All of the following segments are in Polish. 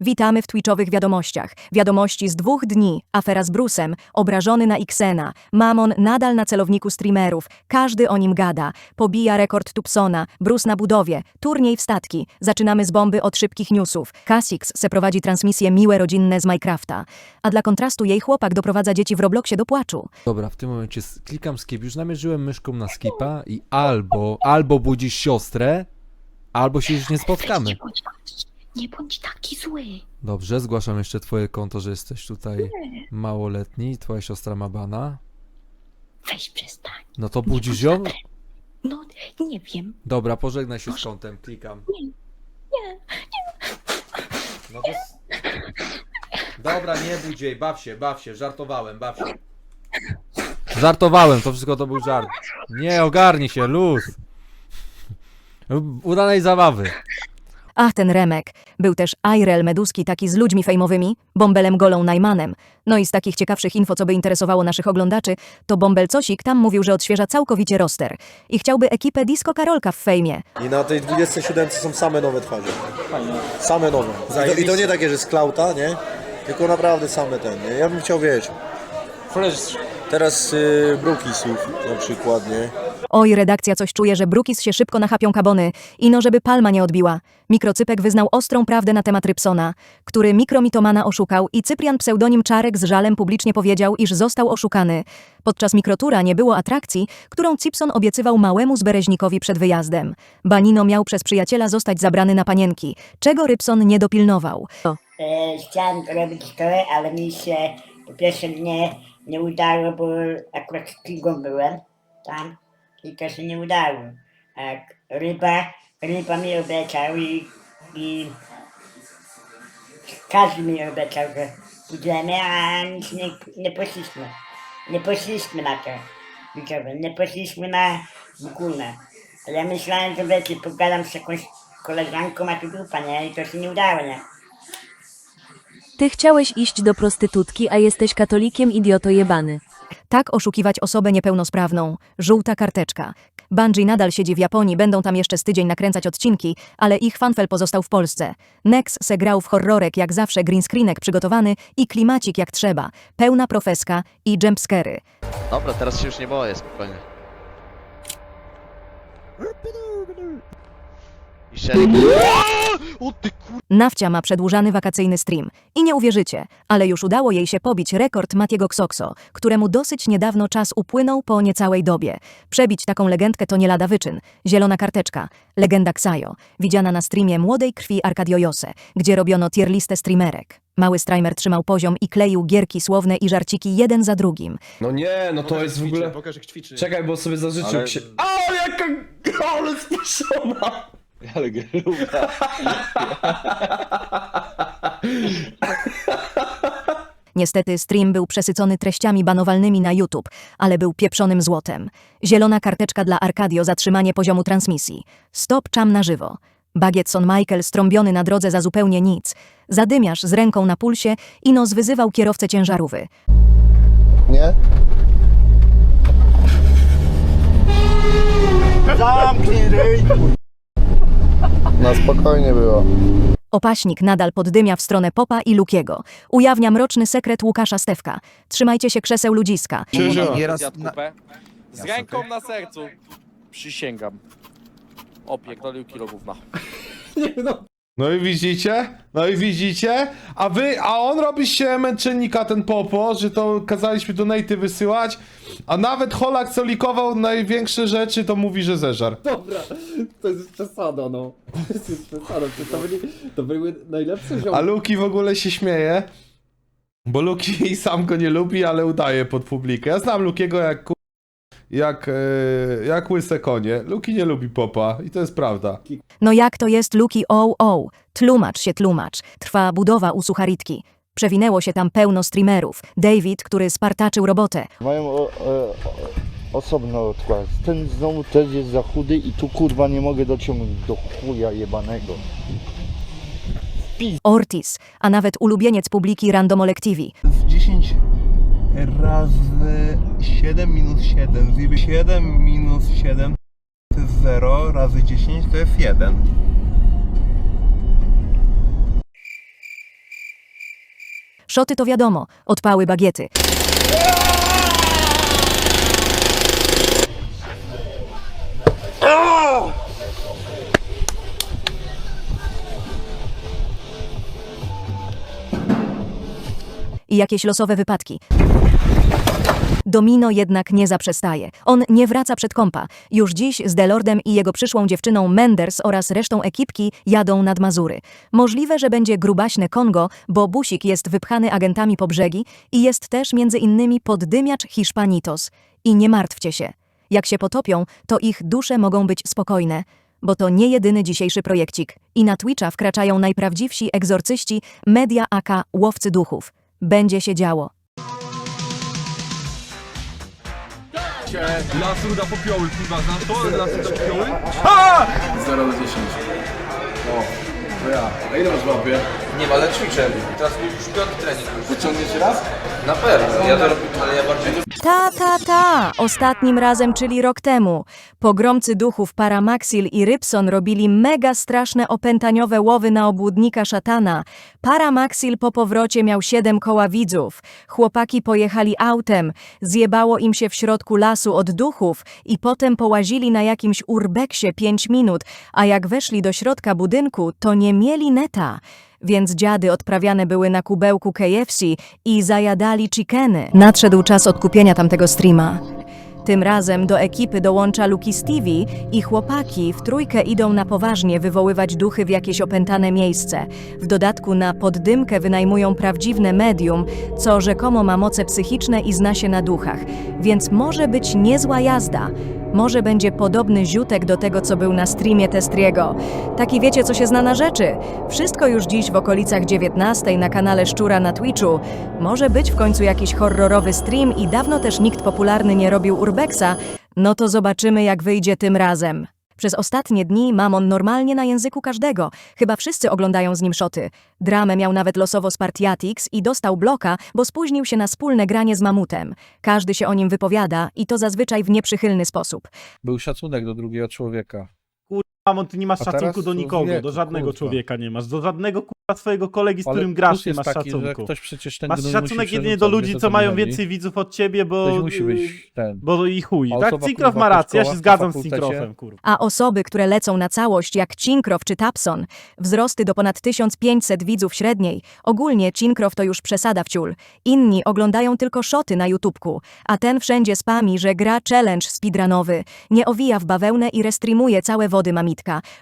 Witamy w Twitchowych wiadomościach. Wiadomości z dwóch dni. Afera z Brusem, obrażony na Xena. Mamon nadal na celowniku streamerów. Każdy o nim gada. Pobija rekord Tupsona. Brus na budowie. Turniej w statki. Zaczynamy z bomby od szybkich newsów. Casix se prowadzi transmisje miłe rodzinne z Minecrafta. A dla kontrastu jej chłopak doprowadza dzieci w Robloxie do płaczu. Dobra, w tym momencie s- klikam skip. Już namierzyłem myszką na skipa i albo, albo budzisz siostrę, albo się już nie spotkamy. Nie bądź, taki- nie zły. Dobrze, zgłaszam jeszcze twoje konto, że jesteś tutaj małoletni, twoja siostra ma bana. Weź przestań. No to Nie budzisz ją? No, nie wiem. Dobra, pożegnaj się z kontem, klikam. Nie, nie. No to... s- Dobra, nie budź jej, baw się, baw się, żartowałem, baw się. Żartowałem, to wszystko to był żart. Nie, ogarnij się, luz. Udanej zabawy. Ach, ten Remek. Był też Irel Meduski, taki z ludźmi fejmowymi, Bombelem Golą Najmanem. No i z takich ciekawszych info, co by interesowało naszych oglądaczy, to Bombel Cosik tam mówił, że odświeża całkowicie roster. I chciałby ekipę Disco Karolka w fejmie. I na tej 27 są same nowe twarze. Same nowe. I to, I to nie takie, że z klauta, nie? Tylko naprawdę same ten, nie? Ja bym chciał, wiesz, teraz y, Brookisów na przykład, nie? Oj, redakcja coś czuje, że Brukis się szybko nachapią kabony. Ino, żeby palma nie odbiła. Mikrocypek wyznał ostrą prawdę na temat Rybsona, który mikromitomana oszukał i Cyprian pseudonim Czarek z żalem publicznie powiedział, iż został oszukany. Podczas mikrotura nie było atrakcji, którą Cipson obiecywał małemu zbereźnikowi przed wyjazdem. Banino miał przez przyjaciela zostać zabrany na panienki, czego Rybson nie dopilnował. E, chciałem robić to, ale mi się po pierwsze nie, nie udało, bo akurat z byłem tam i to się nie udało. A ryba, ryba mi obiecał i, i każdy mi obiecał, że pójdziemy, a nic nie, nie poszliśmy. Nie poszliśmy na to. Widzowie, nie poszliśmy na ogóle. Ale ja myślałem, że wiecie, pogadam z jakąś koleżanką, a tu dupa, nie? I to się nie udało, nie? Ty chciałeś iść do prostytutki, a jesteś katolikiem idioto jebany. Tak oszukiwać osobę niepełnosprawną. Żółta karteczka. Bungie nadal siedzi w Japonii, będą tam jeszcze z tydzień nakręcać odcinki, ale ich fanfel pozostał w Polsce. Nex se grał w horrorek jak zawsze, green screenek przygotowany i klimacik jak trzeba. Pełna profeska i jumpscary. Dobra, teraz się już nie boję, spokojnie. I Shelly... O ty kur... Nawcia ma przedłużany wakacyjny stream. I nie uwierzycie, ale już udało jej się pobić rekord Matiego Ksokso, któremu dosyć niedawno czas upłynął po niecałej dobie. Przebić taką legendkę to nie lada wyczyn. Zielona karteczka. Legenda Ksajo. Widziana na streamie Młodej Krwi Arkadio Jose, gdzie robiono tier listę streamerek. Mały streamer trzymał poziom i kleił gierki słowne i żarciki jeden za drugim. No nie, no to jest w ogóle... Pokaż jak ćwiczy. Czekaj, bo sobie zażyczył Ale- księ... A, jaka... Ale spuszczona! Ale gruba. Niestety stream był przesycony treściami banowalnymi na YouTube, ale był pieprzonym złotem. Zielona karteczka dla Arkadio zatrzymanie poziomu transmisji. Stop czam na żywo. Bagietson Michael strąbiony na drodze za zupełnie nic. Zadymiarz z ręką na pulsie, Inos wyzywał kierowcę ciężarówy. Nie? Zamknij ryj! Na spokojnie było. Opaśnik nadal poddymia w stronę Popa i Lukiego. Ujawnia mroczny sekret Łukasza Stewka. Trzymajcie się krzeseł ludziska. Nieraz na... Z ręką na sercu. Przysięgam. Opierdolił kilo gówna. No i widzicie? No i widzicie? A wy, a on robi się męczennika ten popo, że to kazaliśmy donaty wysyłać, a nawet Holak co likował największe rzeczy, to mówi, że zeżar. Dobra, to jest przesada, no. To jest przesada, to, to, byli, to były najlepsze ziomy. A Luki w ogóle się śmieje, bo Luki sam go nie lubi, ale udaje pod publikę. Ja znam Lukiego jak. Jak, e, jak łyse konie. Luki nie lubi popa i to jest prawda. No jak to jest Luki o o? Tłumacz się tłumacz. Trwa budowa u Sucharitki. Przewinęło się tam pełno streamerów. David, który spartaczył robotę. Mają o, o, osobno twarz. Ten znowu też jest za chudy i tu kurwa nie mogę dociągnąć do chuja jebanego. Ortiz, a nawet ulubieniec publiki Randomolek TV. 10 razy 7 minus 7. Zjebie 7 minus 7 to jest 0, razy 10 to jest 1. Szoty to wiadomo, odpały bagiety. I jakieś losowe wypadki. Domino jednak nie zaprzestaje. On nie wraca przed kąpa. Już dziś z Delordem i jego przyszłą dziewczyną Menders oraz resztą ekipki jadą nad Mazury. Możliwe, że będzie grubaśne Kongo, bo busik jest wypchany agentami po brzegi i jest też między innymi poddymiacz Hiszpanitos. I nie martwcie się. Jak się potopią, to ich dusze mogą być spokojne, bo to nie jedyny dzisiejszy projekcik. I na Twitcha wkraczają najprawdziwsi egzorcyści Media AK Łowcy Duchów. Będzie się działo. Las ruda popioły, kurwa, znasz to? Las ruda popioły? 0 do 10. O, to ja. A ile masz łapie? Nie, ale ćwiczę. Teraz już piąty trening. Wyciągniesz raz? Na pewno. Ja to robię, ale ja bardziej... Ta, ta, ta! Ostatnim razem, czyli rok temu. Pogromcy duchów Paramaxil i Rybson robili mega straszne opętaniowe łowy na obłudnika szatana. Paramaxil po powrocie miał siedem koła widzów. Chłopaki pojechali autem, zjebało im się w środku lasu od duchów i potem połazili na jakimś urbeksie pięć minut, a jak weszli do środka budynku, to nie mieli neta. Więc dziady odprawiane były na kubełku KFC i zajadali chickeny. Nadszedł czas odkupienia tamtego streama. Tym razem do ekipy dołącza Luki Stevie i chłopaki w trójkę idą na poważnie wywoływać duchy w jakieś opętane miejsce. W dodatku na poddymkę wynajmują prawdziwne medium, co rzekomo ma moce psychiczne i zna się na duchach. Więc może być niezła jazda. Może będzie podobny ziutek do tego, co był na streamie Testriego. Taki wiecie, co się zna na rzeczy. Wszystko już dziś w okolicach 19 na kanale Szczura na Twitchu. Może być w końcu jakiś horrorowy stream i dawno też nikt popularny nie robił urbexa. No to zobaczymy, jak wyjdzie tym razem. Przez ostatnie dni Mamon normalnie na języku każdego. Chyba wszyscy oglądają z nim szoty. Dramę miał nawet losowo Spartiatix i dostał bloka, bo spóźnił się na wspólne granie z Mamutem. Każdy się o nim wypowiada i to zazwyczaj w nieprzychylny sposób. Był szacunek do drugiego człowieka. Mamon, ty nie masz A szacunku teraz do nikogo, wieku, do żadnego kurwa. człowieka nie masz, do żadnego kurwa swojego kolegi, z Ale którym plus grasz, nie jest masz taki, że szacunku. ktoś przecież ten Masz szacunek musi jedynie do ludzi, co mają więcej widzów od ciebie, bo... Musi być ten. Bo i chuj. A Tak, osoba, Cinkrow kurwa, ma rację, ja się szkołach, zgadzam z fakultecie. Cinkrowem, kurwa. A osoby, które lecą na całość jak Cinkrow czy Tapson, wzrosty do ponad 1500 widzów średniej. Ogólnie Cinkrow to już przesada w ciul. Inni oglądają tylko szoty na YouTubku, a ten wszędzie spami, że gra challenge speedrunowy. Nie owija w bawełnę i restreamuje całe wody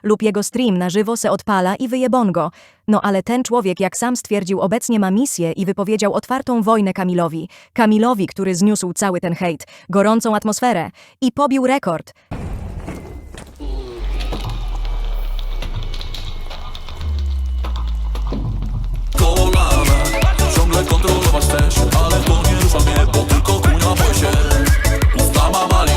Lub jego stream na żywo se odpala i wyjebongo. No ale ten człowiek, jak sam stwierdził, obecnie ma misję i wypowiedział otwartą wojnę Kamilowi. Kamilowi, który zniósł cały ten hejt, gorącą atmosferę i pobił rekord. Kontrolować też, ale to nie rusza mnie, bo tylko się Usta ma mali,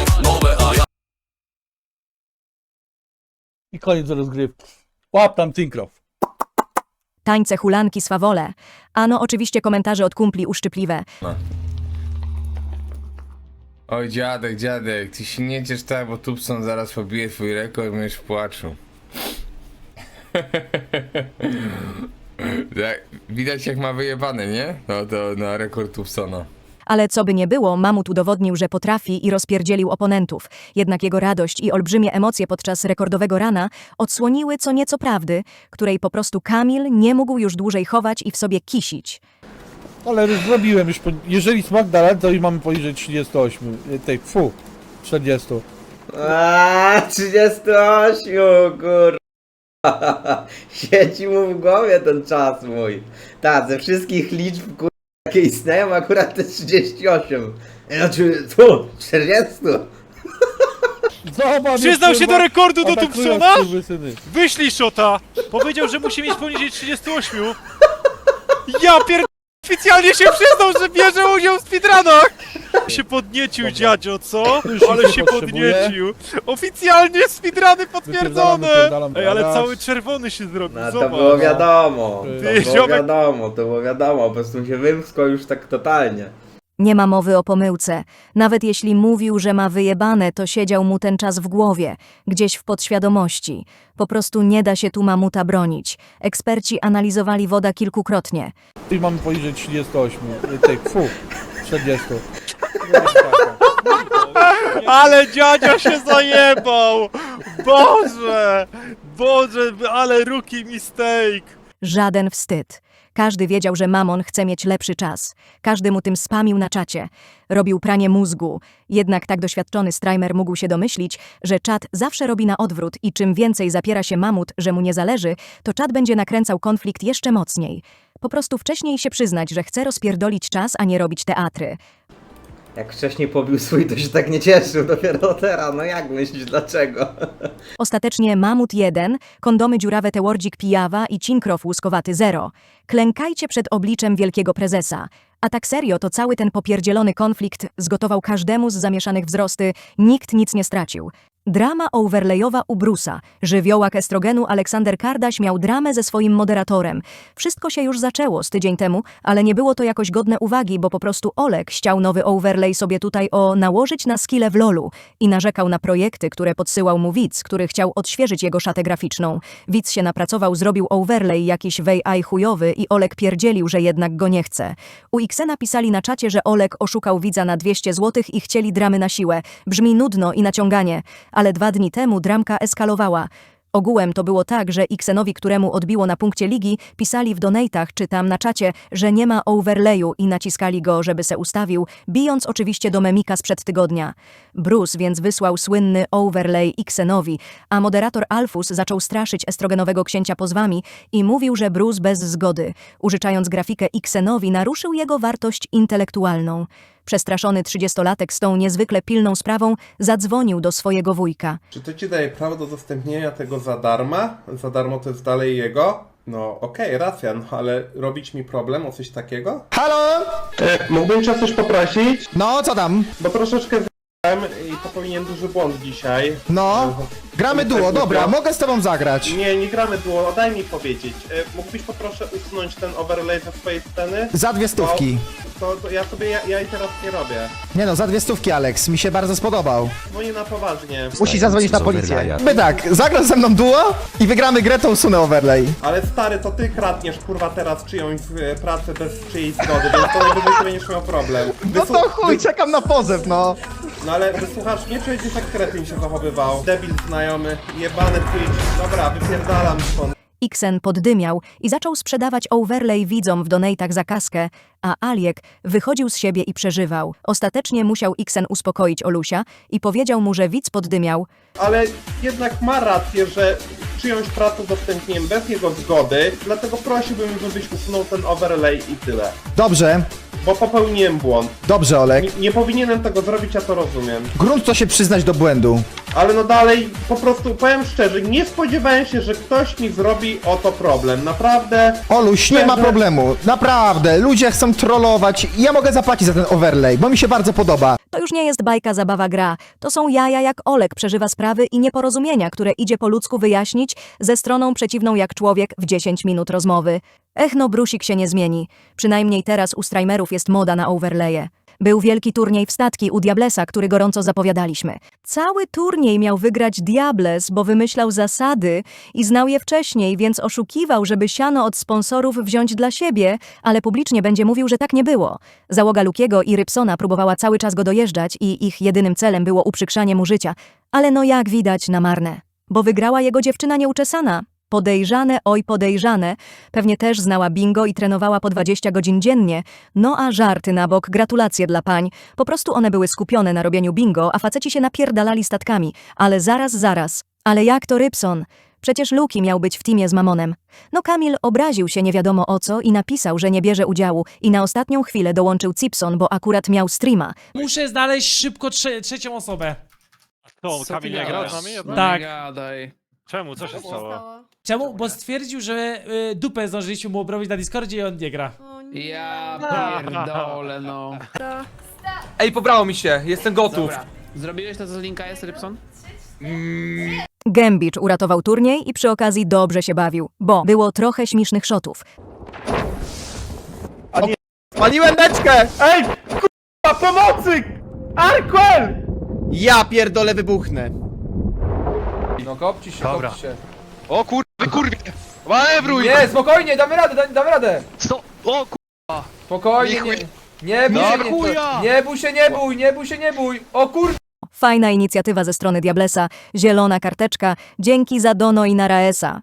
I koniec rozgrywki. Łap tam Tinkrow. Tańce, hulanki, swawole. Ano oczywiście komentarze od kumpli uszczypliwe. Oj dziadek, dziadek, ty się nie ciesz tak, bo Tubson zaraz pobije twój rekord, będziesz w płaczu tak, Widać jak ma wyjebane, nie? No to na rekord Tubsona Ale co by nie było, Mamut udowodnił, że potrafi i rozpierdzielił oponentów. Jednak jego radość i olbrzymie emocje podczas rekordowego rana odsłoniły co nieco prawdy, której po prostu Kamil nie mógł już dłużej chować i w sobie kisić. Ale już zrobiłem już, po... jeżeli smak da radę, to już mamy poniżej 38. y, Tej, fu, 40. Aaaa, 38, kur... Siedzi mu w głowie ten czas mój. Tak, ze wszystkich liczb, kur... jakie istnieją, akurat te 38. Znaczy, tu, 40. Zobacz, Przyznał się do rekordu do skurwysyny. Wyślij szota! Powiedział, że musi mieć poniżej 38. Ja pier... Oficjalnie się przyznał, że bierze udział w speedrunach! Się podniecił dziadzio, co? Ale się potrzebuję. podniecił! Oficjalnie speedruny Wypierdalam, potwierdzone! wypierdalam Ej, ale cały czerwony się zrobił, No to zobacz. było wiadomo. Ty, To było ziomek- wiadomo, to było wiadomo. Po prostu się wymskał już tak totalnie. Nie ma mowy o pomyłce. Nawet jeśli mówił, że ma wyjebane, to siedział mu ten czas w głowie, gdzieś w podświadomości. Po prostu nie da się tu mamuta bronić. Eksperci analizowali woda kilkukrotnie. I mamy poniżej 38, tych, fu, 40. Ale dziadzia się zajebał! Boże! Boże, ale rookie mistake! Żaden wstyd. Każdy wiedział, że Mamon chce mieć lepszy czas. Każdy mu tym spamił na czacie. Robił pranie mózgu. Jednak tak doświadczony Strajmer mógł się domyślić, że czat zawsze robi na odwrót i czym więcej zapiera się mamut, że mu nie zależy, to czat będzie nakręcał konflikt jeszcze mocniej. Po prostu wcześniej się przyznać, że chce rozpierdolić czas, a nie robić teatry. Jak wcześniej pobił swój, to się tak nie cieszył, dopiero teraz, no jak myślisz, dlaczego? Ostatecznie Mamut 1, kondomy dziurawe Tełordzik Pijawa i Cinkrof łuskowaty 0. Klękajcie przed obliczem wielkiego prezesa. A tak serio, to cały ten popierdzielony konflikt zgotował każdemu z zamieszanych wzrosty, nikt nic nie stracił. Drama overlayowa u Brusa. Żywiołak estrogenu Aleksander Kardaś miał dramę ze swoim moderatorem. Wszystko się już zaczęło z tydzień temu, ale nie było to jakoś godne uwagi, bo po prostu Olek chciał nowy overlay sobie tutaj o nałożyć na skille w lolu i narzekał na projekty, które podsyłał mu widz, który chciał odświeżyć jego szatę graficzną. Widz się napracował, zrobił overlay jakiś w AI chujowy i Olek pierdzielił, że jednak go nie chce. U Xena pisali na czacie, że Olek oszukał widza na 200 zł i chcieli dramy na siłę. Brzmi nudno i naciąganie, ale dwa dni temu dramka eskalowała. Ogółem to było tak, że Xenowi, któremu odbiło na punkcie ligi, pisali w donatach czy tam na czacie, że nie ma overlayu i naciskali go, żeby se ustawił, bijąc oczywiście do memika sprzed tygodnia. Bruce więc wysłał słynny overlay Xenowi, a moderator Alfus zaczął straszyć estrogenowego księcia pozwami i mówił, że Bruce bez zgody, użyczając grafikę Xenowi, naruszył jego wartość intelektualną. Przestraszony trzydziestolatek z tą niezwykle pilną sprawą zadzwonił do swojego wujka. Czy to ci daje prawo do udostępnienia tego za darma? Za darmo to jest dalej jego? No okej, racja, no ale robić mi problem o coś takiego? Halo? mógłbym cię o coś poprosić? No, co tam? Bo troszeczkę z***łem i popełniłem duży błąd dzisiaj. No, gramy duo, dobra, mogę z tobą zagrać. Nie, nie gramy duo, daj mi powiedzieć. E, mógłbyś poproszę usunąć ten overlay ze swojej sceny? Za dwie stówki. To, to ja sobie, ja, ja i teraz nie robię. Nie no, za dwie stówki, Alex, mi się bardzo spodobał. Bo nie na poważnie. Musi zadzwonić na policję. My tak, zagrasz ze mną duo i wygramy grę, to usunę overlay. Ale stary, to ty kradniesz kurwa teraz czyjąś e, pracę bez czyjejś zgody, więc to najwyżej ty będziesz miał problem. No to chuj, czekam na pozew, no. No ale wysłuchasz mnie, czy będziesz jak kretyn się zachowywał? Debil znajomy, jebany Twitch. Dobra, wypierdalam stąd. Xen poddymiał i zaczął sprzedawać overlay widzom w donatach za kaskę, a Aliek wychodził z siebie i przeżywał. Ostatecznie musiał Xen uspokoić Olusia i powiedział mu, że widz poddymiał, Ale jednak ma rację, że czyjąś pracę udostępniłem bez jego zgody, dlatego prosiłbym, żebyś usunął ten overlay i tyle. Dobrze, Bo popełniłem błąd. dobrze, Olek. Nie, nie powinienem tego zrobić, ja to rozumiem. Grunt to się przyznać do błędu. Ale no dalej, po prostu powiem szczerze, nie spodziewałem się, że ktoś mi zrobi o to problem. Naprawdę. Oluś, nie ma Szczerze? problemu, naprawdę, ludzie chcą trollować, ja mogę zapłacić za ten overlay, bo mi się bardzo podoba. To już nie jest bajka, zabawa, gra. To są jaja, jak Olek przeżywa sprawy i nieporozumienia, które idzie po ludzku wyjaśnić ze stroną przeciwną jak człowiek w 10 minut rozmowy. Ech no, brusik się nie zmieni. Przynajmniej teraz u strajmerów jest moda na overlaye. Był wielki turniej w statki u Diablesa, który gorąco zapowiadaliśmy. Cały turniej miał wygrać Diables, bo wymyślał zasady i znał je wcześniej, więc oszukiwał, żeby siano od sponsorów wziąć dla siebie, ale publicznie będzie mówił, że tak nie było. Załoga Lukiego i Rybsona próbowała cały czas go dojeżdżać i ich jedynym celem było uprzykrzanie mu życia, ale no jak widać na marne. Bo wygrała jego dziewczyna nieuczesana. Podejrzane, oj podejrzane. Pewnie też znała bingo i trenowała po 20 godzin dziennie. No a żarty na bok, gratulacje dla pań. Po prostu one były skupione na robieniu bingo, a faceci się napierdalali statkami. Ale zaraz, zaraz. Ale jak to Rybson? Przecież Luki miał być w teamie z Mamonem. No Kamil obraził się nie wiadomo o co i napisał, że nie bierze udziału i na ostatnią chwilę dołączył Cipson, bo akurat miał streama. Muszę znaleźć szybko trze trzecią osobę. To, Kamil nie gra z nami jednak? Tak. Czemu? Co się stało? Czemu? Bo stwierdził, że y, dupę zdążyliśmy mu obrobić na Discordzie i on nie gra. Ja pierdolę, no. Ej, pobrało mi się, jestem gotów. Zrobiłeś to, co z linka jest, Rybson? Gębicz uratował turniej i przy okazji dobrze się bawił, bo było trochę śmiesznych szotów. Paliłem beczkę! Ej! pomocy! Arkwell! Ja pierdolę wybuchnę. No kopci się, Dobra. kopci się. O kur... wy kurwie! Manewruj! Nie, spokojnie, damy radę, damy, damy radę. Sto... O kur... Spokojnie, Nie chuj- nie, bój się, chuja! nie, nie bój się, nie bój, nie bój się, nie bój. O kur... Fajna inicjatywa ze strony Diablesa, zielona karteczka, dzięki za Dono i Naraesa.